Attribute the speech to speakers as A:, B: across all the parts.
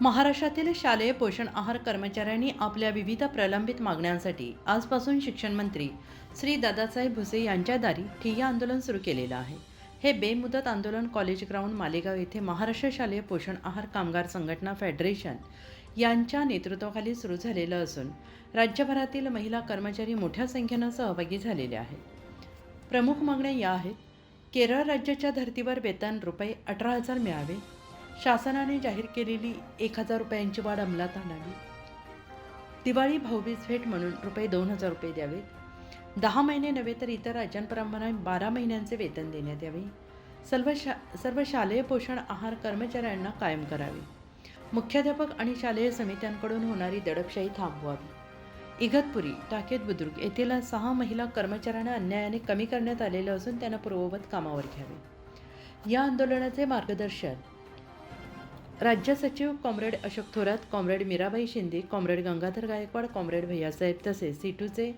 A: महाराष्ट्रातील शालेय पोषण आहार कर्मचाऱ्यांनी आपल्या विविध प्रलंबित मागण्यांसाठी आजपासून शिक्षण मंत्री श्री दादासाहेब भुसे यांच्या दारी ठिय्या आंदोलन सुरू केलेलं आहे. हे बेमुदत आंदोलन कॉलेज ग्राउंड मालेगाव येथे महाराष्ट्र शालेय पोषण आहार कामगार संघटना फेडरेशन यांच्या नेतृत्वाखाली सुरू झालेलं असून राज्यभरातील महिला कर्मचारी मोठ्या संख्येनं सहभागी झालेले आहेत. प्रमुख मागण्या या आहेत. केरळ राज्याच्या धर्तीवर वेतन रुपये अठरा हजार मिळावे शासनाने जाहीर केलेली एक हजार रुपयांची वाढ अंमलात आणावी. दिवाळी भाऊबीज भेट म्हणून रुपये दोन हजार रुपये द्यावे दहा महिने नव्हे तर इतर राज्यांप्रमाणे बारा महिन्यांचे वेतन देण्यात यावे. सर्व शा सर्व शालेय पोषण आहार कर्मचाऱ्यांना कायम करावे. मुख्याध्यापक आणि शालेय समित्यांकडून होणारी दडपशाही थांबवावी. इगतपुरी टाकेत बुद्रुक येथील सहा महिला कर्मचाऱ्यांना अन्यायाने कमी करण्यात आलेलं असून त्यांना पूर्ववत कामावर घ्यावे. या आंदोलनाचे मार्गदर्शन राज्य सचिव comrade Ashok Thorat comrade Mirabai Shinde comrade Gangadhar Gaikwad comrade Bhaiyasaheb तसेच सीटूचे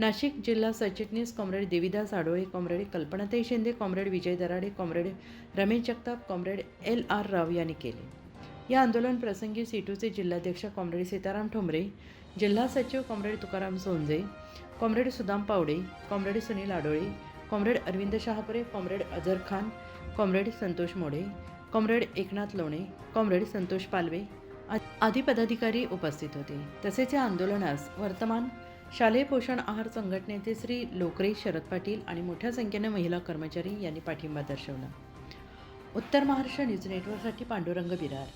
A: नाशिक जिल्हा सरचिटणीस comrade Devidas Adole comrade Kalpanatai Shinde comrade Vijay Darade comrade Ramesh Jagtap comrade L R Rao यांनी केले. या आंदोलन प्रसंगी सीटूचे जिल्हाध्यक्ष कॉम्रेड सीताराम ठोंबरे जिल्हा सचिव comrade Tukaram Sonje comrade Sudam Pawde comrade Sunil Adole comrade Arvind Shahapure comrade Azhar Khan comrade Santosh Mode comrade Eknath Lone comrade Santosh Palve आ- आदी पदाधिकारी उपस्थित होते. तसेच या आंदोलनास वर्तमान शालेय पोषण आहार संघटनेचे श्री लोकरे शरद पाटील आणि मोठ्या संख्येने महिला कर्मचारी यांनी पाठिंबा दर्शवला. उत्तर महाराष्ट्र न्यूज नेटवर्कसाठी पांडुरंग बिरार.